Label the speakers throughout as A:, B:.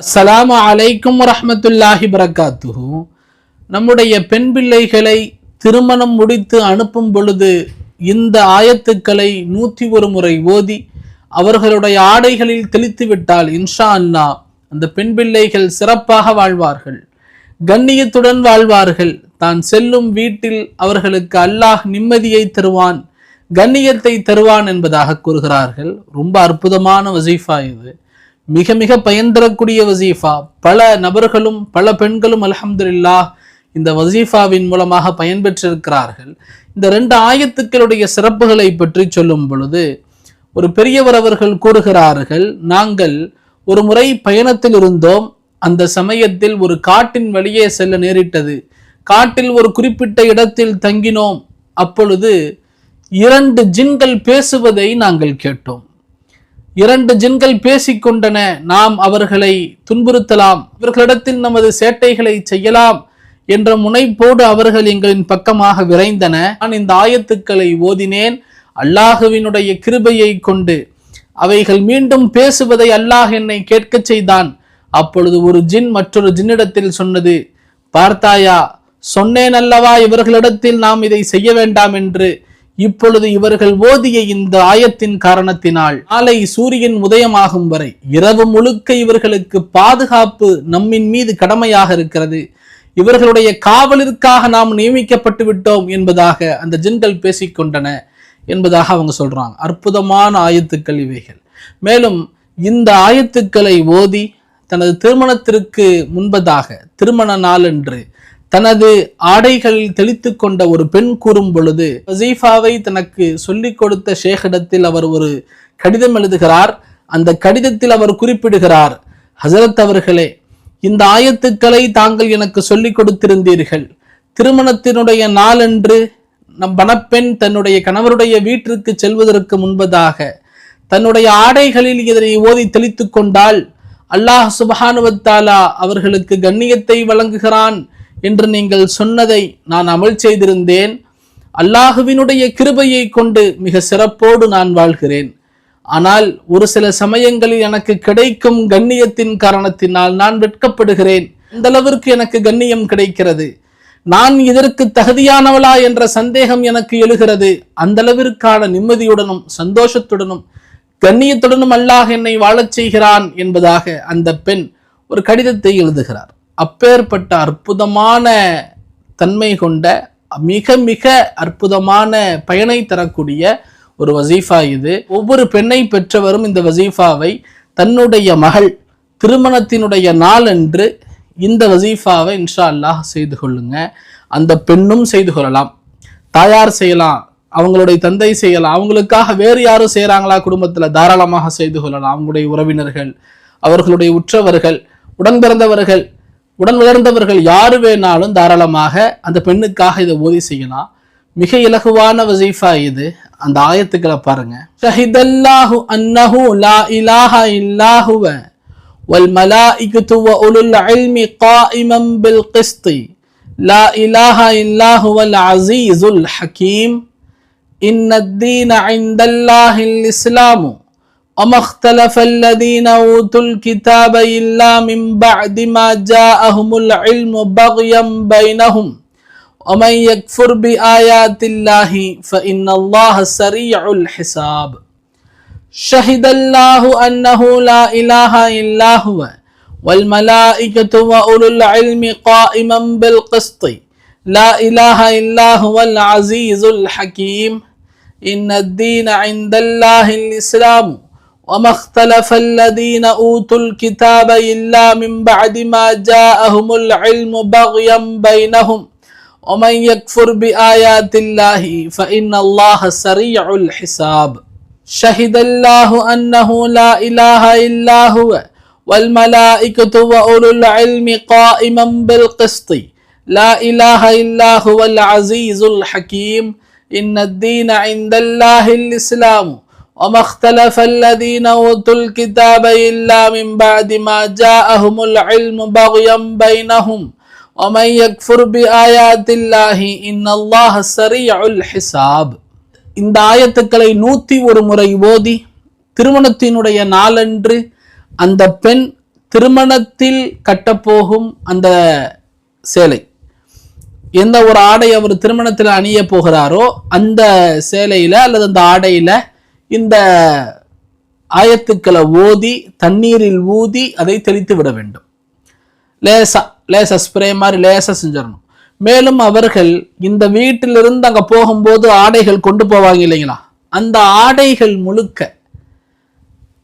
A: அஸ்ஸலாமு அலைக்கும் ரஹமத்துல்லாஹி வரகாத்துஹு. நம்முடைய பெண் பிள்ளைகளை திருமணம் முடித்து அனுப்பும் பொழுது இந்த ஆயத்துக்களை நூற்றி ஒரு முறை ஓதி அவர்களுடைய ஆடைகளில் தெளித்து விட்டால் இன்ஷா அண்ணா அந்த பெண் பிள்ளைகள் சிறப்பாக வாழ்வார்கள். கண்ணியத்துடன் வாழ்வார்கள். தான் செல்லும் வீட்டில் அவர்களுக்கு அல்லாஹ் நிம்மதியை தருவான் கண்ணியத்தை தருவான் என்பதாக கூறுகிறார்கள். ரொம்ப அற்புதமான வசீஃபா இது. மிக மிக பயன்தரக்கூடிய வசீஃபா. பல நபர்களும் பல பெண்களும் அல்ஹம்துலில்லாஹ் இந்த வசீஃபாவின் மூலமாக பயன்பெற்றிருக்கிறார்கள். இந்த ரெண்டு ஆயத்துக்களுடைய சிறப்புகளை பற்றி சொல்லும் பொழுது ஒரு பெரியவர் அவர்கள் கூறுகிறார்கள் நாங்கள் ஒரு முறை பயணத்தில் இருந்தோம். அந்த சமயத்தில் ஒரு காட்டின் வழியே செல்ல நேரிட்டது. காட்டில் ஒரு குறிப்பிட்ட இடத்தில் தங்கினோம். அப்பொழுது இரண்டு ஜின்கள் பேசுவதை நாங்கள் கேட்டோம். இரண்டு ஜின்கள் பேசிக்கொண்டன. நாம் அவர்களை துன்புறுத்தலாம். இவர்களிடத்தில் நமது சேட்டைகளை செய்யலாம் என்ற முனைப்போடு அவர்கள் எங்களின் பக்கமாக விரைந்தன. நான் இந்த ஆயத்துக்களை ஓதினேன். அல்லாஹுவினுடைய கிருபையை கொண்டு. அவைகள் மீண்டும் பேசுவதை அல்லாஹ் என்னை கேட்கச் செய்தான். அப்பொழுது ஒரு ஜின் மற்றொரு ஜின்னிடத்தில் சொன்னது பார்த்தாயா சொன்னேன் அல்லவா இவர்களிடத்தில் நாம் இதை செய்ய வேண்டாம் என்று. இப்பொழுது இவர்கள் ஓதிய இந்த ஆயத்தின் காரணத்தினால் நாளை சூரியன் உதயமாகும் வரை இரவு முழுக்க இவர்களுக்கு பாதுகாப்பு நம்மின் மீது கடமையாக இருக்கிறது. இவர்களுடைய காவலிற்காக நாம் நியமிக்கப்பட்டு விட்டோம் என்பதாக அந்த ஜின்கள் பேசிக்கொண்டன என்பதாக அவங்க சொல்றாங்க. அற்புதமான ஆயத்துக்கள் இவைகள். மேலும் இந்த ஆயத்துக்களை ஓதி தனது திருமணத்திற்கு முன்பதாக திருமண நாளன்று தனது ஆடைகளில் தெளித்து கொண்ட ஒரு பெண் கூறும் பொழுது வசீஃபாவை தனக்கு சொல்லிக் கொடுத்த ஷேகிடத்தில் அவர் ஒரு கடிதம் எழுதுகிறார். அந்த கடிதத்தில் அவர் குறிப்பிடுகிறார் ஹசரத் அவர்களே இந்த ஆயத்துக்களை தாங்கள் எனக்கு சொல்லிக் கொடுத்திருந்தீர்கள். திருமணத்தினுடைய நாளன்று நம் பணப்பெண் தன்னுடைய கணவருடைய வீட்டிற்கு செல்வதற்கு முன்பதாக தன்னுடைய ஆடைகளில் இதனை ஓதி தெளித்து கொண்டால் அல்லாஹ் சுபஹானுவத்தாலா அவர்களுக்கு கண்ணியத்தை வழங்குகிறான். என்று நீங்கள் சொன்னதை நான் அமல் செய்திருந்தேன். அல்லாஹுவினுடைய கிருபையை கொண்டு மிக சிறப்போடு நான் வாழ்கிறேன். ஆனால் ஒரு சில சமயங்களில் எனக்கு கிடைக்கும் கண்ணியத்தின் காரணத்தினால் நான் வெட்கப்படுகிறேன். அந்த அளவிற்கு எனக்கு கண்ணியம் கிடைக்கிறது. நான் இதற்கு தகுதியானவளா என்ற சந்தேகம் எனக்கு எழுகிறது. அந்த அளவிற்கான நிம்மதியுடனும் சந்தோஷத்துடனும் கண்ணியத்துடனும் அல்லாஹ் என்னை வாழச் செய்கிறான் என்பதாக அந்த பெண் ஒரு கடிதத்தை எழுதுகிறார். அப்பேற்பட்ட அற்புதமான தன்மை கொண்ட மிக மிக அற்புதமான பயனை தரக்கூடிய ஒரு வசீஃபா இது. ஒவ்வொரு பெண்ணை பெற்றவரும் இந்த வசீஃபாவை தன்னுடைய மகள் திருமணத்தினுடைய நாளன்று இந்த வசீஃபாவை இன்ஷா அல்லாஹ் செய்து கொள்ளுங்க. அந்த பெண்ணும் செய்து கொள்ளலாம். தாயார் செய்யலாம். அவங்களுடைய தந்தை செய்யலாம். அவங்களுக்காக வேறு யாரும் செய்கிறாங்களா குடும்பத்தில்? தாராளமாக செய்து கொள்ளலாம். அவங்களுடைய உறவினர்கள் அவர்களுடைய உற்றவர்கள் உடன் பிறந்தவர்கள் உடன் உயர்ந்தவர்கள் யாரு வேணாலும் தாராளமாக அந்த பெண்ணுக்காக இதை ஓதி செய்யலாம். மிக இலகுவான வசீஃபா இது. அந்த ஆயத்துக்களை பாருங்க. ஷஹிதல்லாஹு அன்னஹு லா இலாஹா இல்லாஹுவ வல் மலாஇகத்து வ உலுல் இல்மி காயிமம் பில் கிஸ்தி. லா இலாஹா இல்லாஹுவல் அசீஸுல் ஹக்கீம் இன்னத்தீன ஐந்தல்லாஹில் இஸ்லாமு وما اختلف الذين أوتوا الكتاب إلا من بعد ما جاءهم العلم بغيا بينهم ومن يكفر بآيات الله فإن الله سريع الحساب. شهد الله أنه لا إله إلا هو والملائكة وأولو العلم قائما بالقسط. لا إله إلا هو العزيز الحكيم. إن الدين عند الله الإسلام. وما اختلف الذين أوتوا الكتاب إلا من بعد ما جاءهم العلم بغيا بينهم ومن يكفر بآيات الله فإن الله سريع الحساب شهد الله أنه لا إله إلا هو والملائكة وأولو العلم قائما بالقسط لا إله إلا هو العزيز الحكيم إن الدين عند الله الإسلام وما اختلف الذين أوتوا الكتاب إلا من بعد ما جاءهم العلم بغيا بينهم ومن يكفر بآيات الله إن الله سريع الحساب இந்த ஆயத்துக்களை நூத்தி ஒரு முறை ஓதி திருமணத்தினுடைய நாளன்று அந்த பெண் திருமணத்தில் கட்டப்போகும் அந்த சேலை எந்த ஒரு ஆடை அவர் திருமணத்தில் அணிய போகிறாரோ அந்த சேலையில அல்லது அந்த ஆடையில இந்த ஆயத்துக்களை ஓதி தண்ணீரில் ஊதி அதை தெளித்து விட வேண்டும். லேசா லேசா ஸ்ப்ரே மாதிரி லேசா செஞ்சிடணும். மேலும் அவர்கள் இந்த வீட்டிலிருந்து அங்க போகும்போது ஆடைகள் கொண்டு போவாங்க இல்லைங்களா? அந்த ஆடைகள் முழுக்க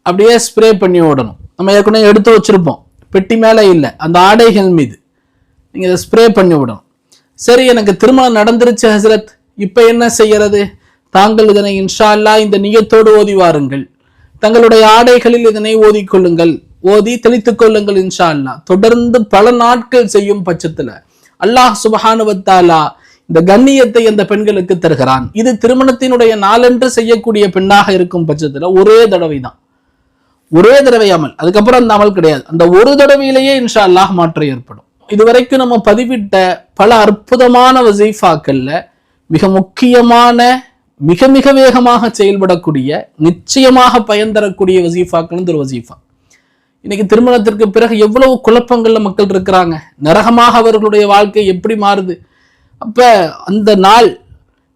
A: அப்படியே ஸ்ப்ரே பண்ணி விடணும் நம்ம ஏற்கனவே எடுத்து வச்சிருப்போம். பெட்டி மேலே இல்லை. அந்த ஆடைகள் மீது. நீங்க இதை ஸ்ப்ரே பண்ணி விடணும். சரி எனக்கு திருமணம் நடந்துருச்சு ஹசரத். இப்போ என்ன செய்யறது? தாங்கள் இதனை இன்ஷா அல்லாஹ் இந்த நியத்தோடு ஓதி வாருங்கள். தங்களுடைய ஆடைகளில் இதனை ஓதிக்கொள்ளுங்கள். ஓதி தெளித்துக் கொள்ளுங்கள் இன்ஷா அல்லாஹ் தொடர்ந்து பல நாட்கள் செய்யும் பட்சத்துல அல்லாஹ் சுபஹானுவத்தாலா இந்த கண்ணியத்தை அந்த பெண்களுக்கு தருகிறான். இது திருமணத்தினுடைய நாளன்று செய்யக்கூடிய பெண்ணாக இருக்கும் பட்சத்துல ஒரே தடவை தான் ஒரே தடவை அமல் அதுக்கப்புறம் அந்த அமல் கிடையாது. அந்த ஒரு தடவையிலேயே இன்ஷா அல்லாஹ் மாற்றம் ஏற்படும். இதுவரைக்கும் நம்ம பதிவிட்ட பல அற்புதமான வசீஃபாக்கள்ல மிக முக்கியமான மிக மிக வேகமாக செயல்படக்கூடிய நிச்சயமாக பயன் தரக்கூடிய வசீஃபாக்கள் திரு ஒரு வசீஃபா. இன்னைக்கு திருமணத்திற்கு பிறகு எவ்வளவு குழப்பங்கள்ல மக்கள் இருக்கிறாங்க. நரகமாக அவர்களுடைய வாழ்க்கை எப்படி மாறுது. அப்ப அந்த நாள்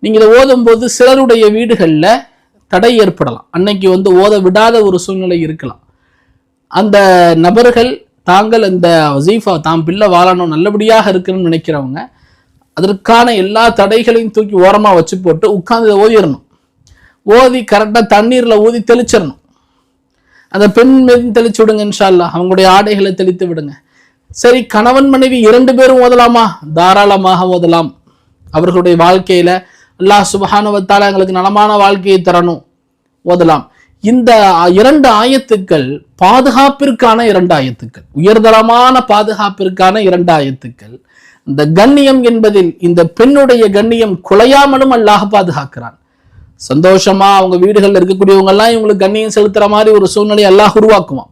A: நீங்க இதை ஓதும்போது சிலருடைய வீடுகளில் தடை ஏற்படலாம். அன்னைக்கு வந்து ஓத விடாத ஒரு சூழ்நிலை இருக்கலாம். அந்த நபர்கள் தாங்கள் அந்த வசீஃபா தாம் பிள்ளை வாழணும் நல்லபடியாக இருக்கணும்னு நினைக்கிறவங்க அதற்கான எல்லா தடைகளையும் தூக்கி ஓரமா வச்சு போட்டு உட்காந்து இதை ஓதிடணும். ஓதி கரெக்டாக தண்ணீரில் ஊதி தெளிச்சிடணும். அந்த பெண் மீது தெளிச்சு விடுங்க இன்ஷா அல்லாஹ் அவங்களுடைய ஆடைகளை தெளித்து விடுங்க. சரி கணவன் மனைவி இரண்டு பேரும் ஓதலாமா? தாராளமாக ஓதலாம். அவர்களுடைய வாழ்க்கையில அல்லாஹ் சுபஹானுவத்தால எங்களுக்கு நலமான வாழ்க்கையை தரணும். ஓதலாம். இந்த இரண்டு ஆயத்துக்கள் பாதுகாப்பிற்கான இரண்டு ஆயத்துக்கள். உயர்தரமான பாதுகாப்பிற்கான இரண்டு ஆயத்துக்கள். இந்த கண்ணியம் என்பதில் இந்த பெண்ணுடைய கண்ணியம் குலையாமலும் அல்லாஹ் பாதுகாக்கிறான். சந்தோஷமா அவங்க வீடுகளில் இருக்கக்கூடியவங்க எல்லாம் இவங்களுக்கு கண்ணியம் செலுத்துற மாதிரி ஒரு சூழ்நிலை அல்லாஹ் உருவாக்குவான்.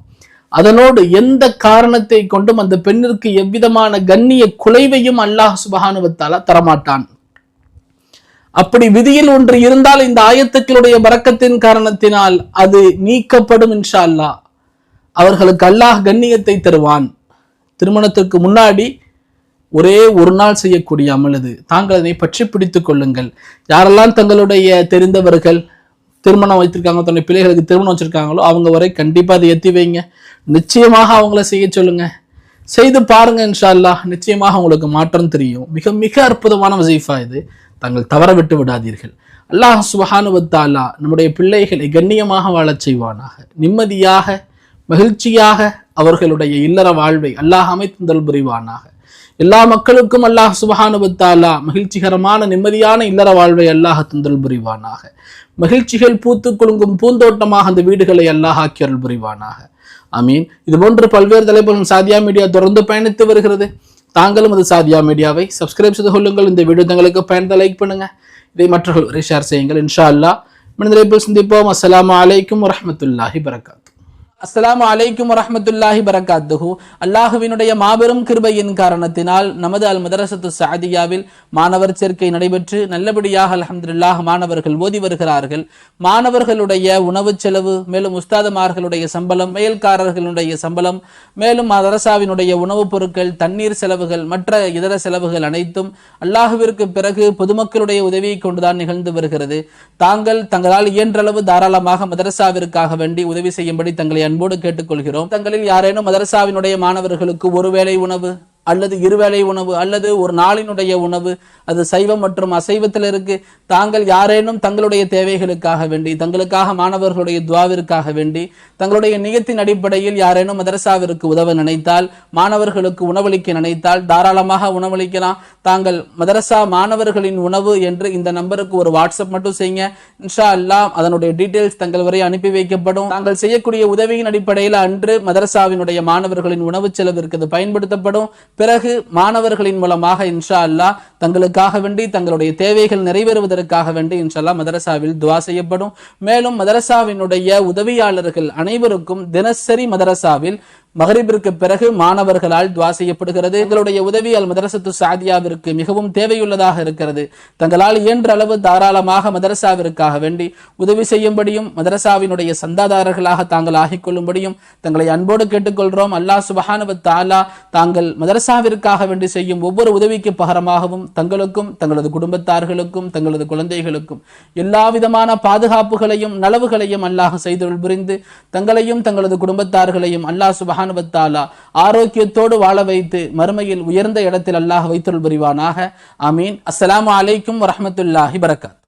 A: அதனோடு எந்த காரணத்தை கொண்டும் அந்த பெண்ணிற்கு எவ்விதமான கண்ணிய குலைவையும் அல்லாஹ் சுபஹானுவத்தால தரமாட்டான். அப்படி விதியில் ஒன்று இருந்தால் இந்த ஆயத்துக்களுடைய பறக்கத்தின் காரணத்தினால் அது நீக்கப்படும் இன்ஷா அல்லா அவர்களுக்கு அல்லாஹ் கண்ணியத்தை தருவான். திருமணத்திற்கு முன்னாடி ஒரே ஒரு நாள் செய்யக்கூடிய அமல் இது தாங்கள் அதனை பற்றி பிடித்து கொள்ளுங்கள். யாரெல்லாம் தங்களுடைய தெரிந்தவர்கள் திருமணம் வைத்திருக்காங்க தன்னுடைய பிள்ளைகளுக்கு திருமணம் வச்சிருக்காங்களோ அவங்க வரை கண்டிப்பாக அதை எத்தி வைங்க. நிச்சயமாக அவங்கள செய்ய சொல்லுங்க. செய்து பாருங்க இன்ஷால்லா அல்லாஹ் நிச்சயமாக உங்களுக்கு மாற்றம் தெரியும். மிக மிக அற்புதமான வசீஃபா இது. தாங்கள் தவற விட்டு விடாதீர்கள். அல்லாஹ் சுபஹானுவத்தாலா நம்முடைய பிள்ளைகளை கண்ணியமாக வாழச் செய்வானாக. நிம்மதியாக மகிழ்ச்சியாக அவர்களுடைய இல்லற வாழ்வை அல்லாஹ் அமைத்துந்தல் புரிவானாக. எல்லா மக்களுக்கும் அல்லாஹ் சுபஹானுபத்தாலா மகிழ்ச்சிகரமான நிம்மதியான இல்லற வாழ்வை அல்லாஹ் தந்தல் புரிவானாக. மகிழ்ச்சிகள் பூத்து குலுங்கும் பூந்தோட்டமாக அந்த வீடுகளை அல்லாஹ் ஆக்கியருள் புரிவானாக. அமீன் இது போன்று பல்வேறு தலைப்புகளும் சாதியா மீடியா தொடர்ந்து பயணித்து வருகிறது. தாங்களும் அது சாதியா மீடியாவை சப்ஸ்கிரைப் செய்து கொள்ளுங்கள். இந்த வீடியோ தங்களுக்கு பயணத்தை லைக் பண்ணுங்க. இதை மற்றவர்கள் ஷேர் செய்யுங்கள். இன்ஷா அல்லாஹ். மனிதரை தலைப்பில் சந்திப்போம். அஸ்லாம் அலைக்கும் வரமத்துல்லாஹி வரகாத்து அஸ்ஸலாமு அலைக்கும் வரமத்துல்லாஹி பரகாத்துஹு அல்லாஹுவினுடைய மாபெரும் கிருபையின் காரணத்தினால் நமது அல் மதரசத்து சாதியாவில் மாணவர் சேர்க்கை நடைபெற்று நல்லபடியாக அலமதுல்லாஹ் மாணவர்கள் ஓதி வருகிறார்கள். மாணவர்களுடைய உணவு செலவு மேலும் உஸ்தாதமார்களுடைய சம்பளம் மேல்காரர்களுடைய சம்பளம் மேலும் மதரசாவினுடைய உணவுப் பொருட்கள் தண்ணீர் செலவுகள் மற்ற இதர செலவுகள் அனைத்தும் அல்லாஹுவிற்கு பிறகு பொதுமக்களுடைய உதவியை கொண்டுதான் நிகழ்ந்து வருகிறது. தாங்கள் தங்களால் இயன்றளவு தாராளமாக மதரசாவிற்காக வேண்டி உதவி செய்யும்படி தங்களை அன்போடு கேட்டுக்கொள்கிறோம். தங்களில் யாரேனும் மதரசாவினுடைய மாணவர்களுக்கு ஒருவேளை உணவு? அல்லது இருவேளை உணவு அல்லது ஒரு நாளினுடைய உணவு அது சைவம் மற்றும் அசைவத்தில் இருக்கு. தாங்கள் யாரேனும் தங்களுடைய தேவைகளுக்காக வேண்டி தங்களுக்காக மாணவர்களுடைய துவாவிற்காக வேண்டி தங்களுடைய நியத்தின் அடிப்படையில் யாரேனும் மதரசாவிற்கு உதவ நினைத்தால் மாணவர்களுக்கு உணவளிக்க நினைத்தால் தாராளமாக உணவளிக்கலாம். தாங்கள் மதரசா மாணவர்களின் உணவு என்று இந்த நம்பருக்கு ஒரு வாட்ஸ்அப் மட்டும் செய்யுங்க. இன்ஷா அல்லாஹ் அதனுடைய டீட்டெயில்ஸ் தங்கள் வரை அனுப்பி வைக்கப்படும். தாங்கள் செய்யக்கூடிய உதவியின் அடிப்படையில் அன்று மதரசாவினுடைய மாணவர்களின் உணவு செலவிற்கு அது பயன்படுத்தப்படும். பிறகு மாணவர்களின் மூலமாக இன்ஷா அல்லாஹ் தங்களுக்காக வேண்டி தங்களுடைய தேவைகள் நிறைவேறுவதற்காக வேண்டி இன்ஷல்லா அல்லாஹ் மதரசாவில் துவா செய்யப்படும். மேலும் மதரசாவினுடைய உதவியாளர்கள் அனைவருக்கும் தினசரி மதரசாவில் மகரிபிற்கு பிறகு மாணவர்களால் துவா செய்யப்படுகிறது. எங்களுடைய உதவி அல் மதரசத்து சாதியாவிற்கு மிகவும் தேவையுள்ளதாக இருக்கிறது. தங்களால் இயன்ற அளவு தாராளமாக மதரசாவிற்காக வேண்டி உதவி செய்யும்படியும் மதரசாவினுடைய சந்தாதாரர்களாக தாங்கள் ஆகிக் கொள்ளும்படியும் தங்களை அன்போடு கேட்டுக்கொள்கிறோம். அல்லாஹ் சுபஹானவ தாலா தாங்கள் மதரசாவிற்காக வேண்டி செய்யும் ஒவ்வொரு உதவிக்கு பகரமாகவும் தங்களுக்கும் தங்களது குடும்பத்தார்களுக்கும் தங்களது குழந்தைகளுக்கும் எல்லா விதமான பாதுகாப்புகளையும் நலவுகளையும் அல்லாஹ் செய்தொருள் புரிந்து தங்களையும் தங்களது குடும்பத்தார்களையும் அல்லாஹ் சுபஹானுவத்தாலா ஆரோக்கியத்தோடு வாழ வைத்து மறுமையில் உயர்ந்த இடத்தில் அல்லாஹ் வைத்துள் புரிவானாக. அமீன் அஸ்லாம் அலைக்கும் வரமத்துல்லாஹி பரக்காத்